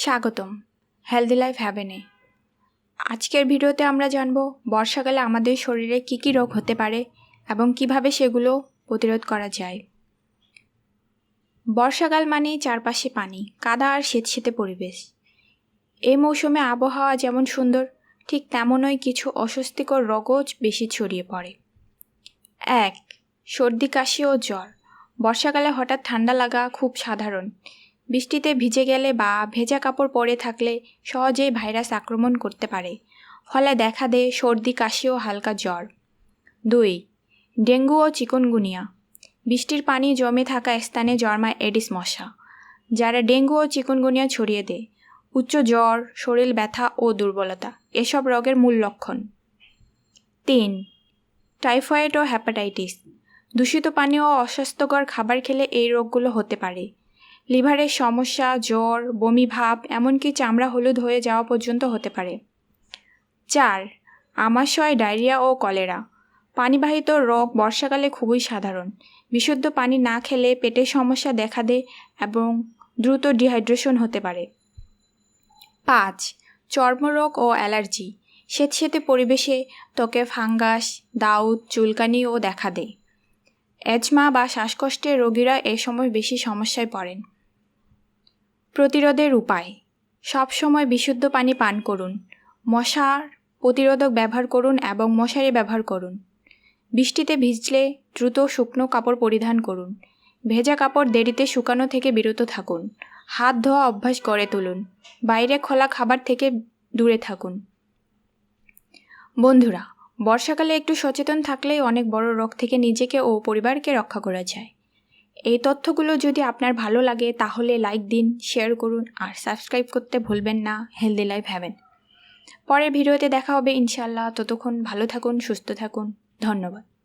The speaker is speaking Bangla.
স্বাগতম। হেলদি লাইফ হ্যাভেনে আজকের ভিডিওতে আমরা জানব, বর্ষাকালে আমাদের শরীরে কী কী রোগ হতে পারে এবং কীভাবে সেগুলো প্রতিরোধ করা যায়। বর্ষাকাল মানেই চারপাশে পানি, কাদা আর শীতশীতে পরিবেশ। এই মৌসুমে আবহাওয়া যেমন সুন্দর, ঠিক তেমনই কিছু অস্বস্তিকর রোগও বেশি ছড়িয়ে পড়ে। এক, সর্দি, কাশি ও জ্বর। বর্ষাকালে হঠাৎ ঠান্ডা লাগা খুব সাধারণ। বৃষ্টিতে ভিজে গেলে বা ভেজা কাপড় পরে থাকলে সহজেই ভাইরাস আক্রমণ করতে পারে। ফলে দেখা দেয় সর্দি, কাশি ও হালকা জ্বর। দুই, ডেঙ্গু ও চিকনগুনিয়া। বৃষ্টির পানি জমে থাকা স্থানে জন্মায় এডিস মশা, যারা ডেঙ্গু ও চিকনগুনিয়া ছড়িয়ে দেয়। উচ্চ জ্বর, শরীর ব্যথা ও দুর্বলতা, এসব রোগের মূল লক্ষণ। তিন, টাইফয়েড ও হ্যাপাটাইটিস দূষিত পানি ও অস্বাস্থ্যকর খাবার খেলে এই রোগগুলো হতে পারে। লিভারের সমস্যা, জ্বর, বমি ভাব, এমনকি চামড়া হলুদ হয়ে যাওয়া পর্যন্ত হতে পারে। চার, আমাশয়, ডায়রিয়া ও কলেরা। পানিবাহিত রোগ বর্ষাকালে খুবই সাধারণ। বিশুদ্ধ পানি না খেলে পেটের সমস্যা দেখা দেয় এবং দ্রুত ডিহাইড্রেশন হতে পারে। পাঁচ, চর্মরোগ ও অ্যালার্জি। স্বেচ্ছেতে পরিবেশে ত্বকে ফাঙ্গাস, দাউদ, চুলকানিও দেখা দেয়। অ্যাজমা বা শ্বাসকষ্টের রোগীরা এ সময় বেশি সমস্যায় পড়েন। প্রতিরোধের উপায়। সব সময় বিশুদ্ধ পানি পান করুন। মশার প্রতিরোধক ব্যবহার করুন এবং মশারি ব্যবহার করুন। বৃষ্টিতে ভিজলে দ্রুত শুকনো কাপড় পরিধান করুন। ভেজা কাপড় দেরিতে শুকানো থেকে বিরত থাকুন। হাত ধোয়া অভ্যাস করে তুলুন। বাইরে খোলা খাবার থেকে দূরে থাকুন। বন্ধুরা, বর্ষাকালে একটু সচেতন থাকলেই অনেক বড় রোগ থেকে নিজেকে ও পরিবারকে রক্ষা করা যায়। এই তথ্যগুলো যদি আপনার ভালো লাগে তাহলে লাইক দিন শেয়ার করুন আর সাবস্ক্রাইব করতে ভুলবেন না। হেলদি লাইফ হ্যাভেন পরের ভিডিওতে দেখা হবে ইনশাল্লাহ ততক্ষণ ভালো থাকুন, সুস্থ থাকুন। ধন্যবাদ।